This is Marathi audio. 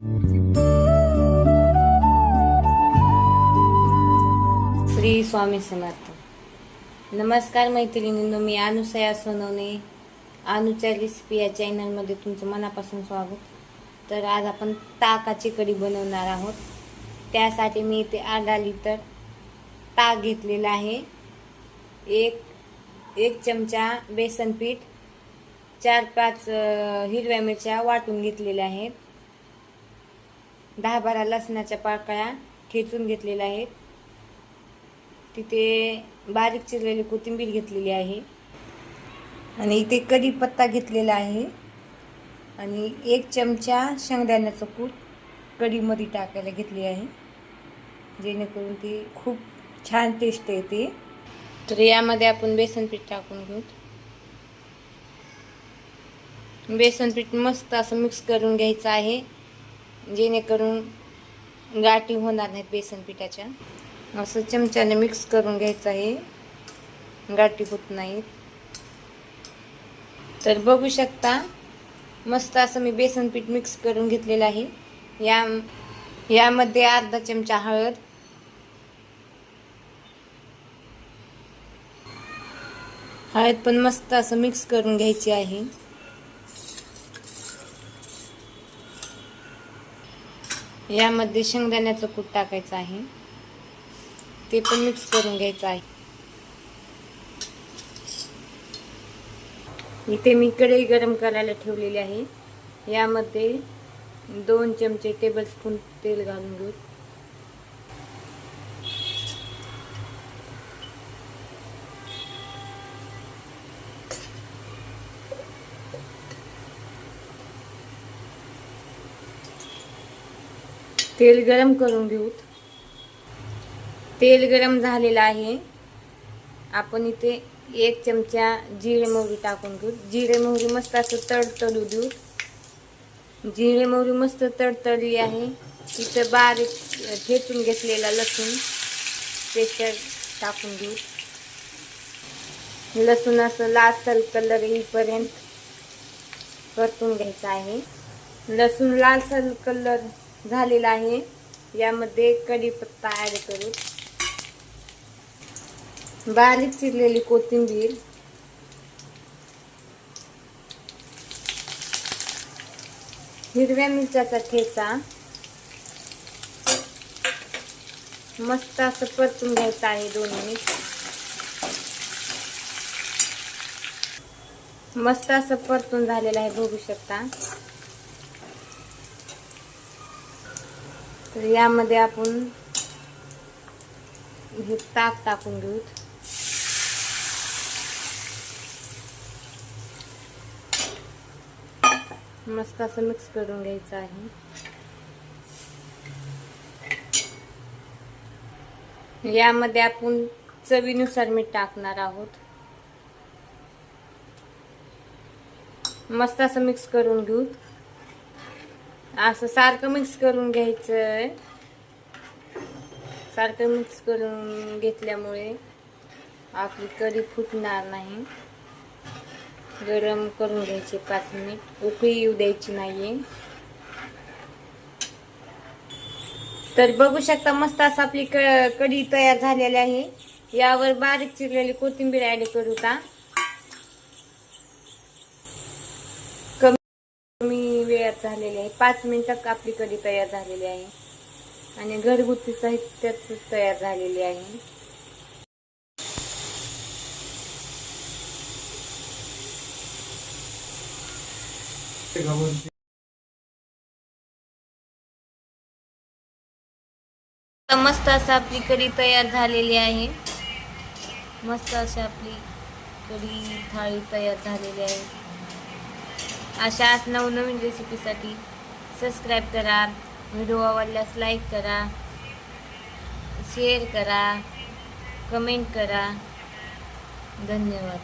श्री स्वामी समर्थ. नमस्कार मैत्रिणींनो मी अनुसया सोनवणे. अनुच्या रेसिपी या चॅनलमध्ये तुमचं मनापासून स्वागत. तर आज आपण ताकाची कढी बनवणार आहोत. त्यासाठी मी इथे अर्धा लिटर ताक घेतलेला आहे. एक एक चमचा बेसन पीठ चार पाच हिरव्या मिरच्या वाटून घेतलेल्या आहेत. दहा बारा लसणाच्या पाकळ्या ठेचून घेतलेल्या आहेत. तिथे बारीक चिरलेली कोथिंबीर घेतलेली आहे. आणि इथे कढीपत्ता घेतलेला आहे. आणि एक चमचा शेंगदाण्याचं कूट कढीमध्ये टाकायला घेतली आहे. जेणेकरून ती खूप छान टेस्ट येते. तर यामध्ये आपण बेसन पीठ टाकून घेऊ. बेसन पीठ मस्त असं मिक्स करून घ्यायचं आहे. जेणेकरून गाठी होणार नाहीत बेसन पिठाच्या. असं चमच्याने मिक्स करून घ्यायचं आहे. गाठी होत नाहीत. तर बघू शकता मस्त असं मी बेसन पीठ मिक्स करून घेतलेलं आहे. या यामध्ये अर्धा चमचा हळद. हळद पण मस्त असं मिक्स करून घ्यायची आहे. यामध्ये शेंगदाण्याचं कूट टाकायचं आहे. ते पण मिक्स करून घ्यायचं आहे. इथे मी कढई गरम करायला ठेवलेली आहे. यामध्ये दोन चमचे टेबल स्पून तेल घालून घेऊ. तेल गरम करून घेऊ. तेल गरम झालेलं आहे. आपण इथे एक चमचा जिरे मोहरी टाकून घेऊ. जिरे मोहरी मस्त असं तडतडू देऊ. जिरे मोहरी मस्त तडतडली आहे. तिथं बारीक ठेचून घेतलेला लसूण त्याच्यात टाकून घेऊ. लसूण असं लालसर कलर येईपर्यंत परतून घ्यायचं आहे. लसूण लालसर कलर झालेला आहे. यामध्ये कढीपत्ता ॲड करू. बारीक चिरलेली कोथिंबीर. हिरव्या मिरच्याचा ठेचा. मस्त असं परतून घ्यायचं आहे दोन मिनिट. मस्त असं परतून झालेलं आहे बघू शकता. तर यामध्ये आपण हे ताक टाकून घेऊ मस्त असं मिक्स करून घ्यायचं आहे. यामध्ये आपण चवीनुसार मीठ टाकणार आहोत. मस्त असं मिक्स करून घेऊ असं सारखं मिक्स करून घ्यायचं सारखं मिक्स करून घेतल्यामुळे आपली कढी फुटणार नाही गरम करून घ्यायचे पाच मिनिट उकळी येऊ द्यायची नाही तर बघू शकता मस्त असं आपली क कढी तयार झालेली आहे यावर बारीक चिरलेली कोथिंबीर ॲड करू का कमी वेळात झालेली आहे पाच मिनिटात आपली कढी तयार झालेली आहे. आणि घरगुती साहित्यात तयार झालेली आहे. मस्त असं आपली कढी तयार झालेली आहे. मस्त अशी आपली कढी थाळी तयार झालेली आहे. अशाच नवनवीन रेसिपीसाठी सबस्क्राईब करा व्हिडिओ आवडल्यास लाईक करा शेअर करा कमेंट करा. धन्यवाद.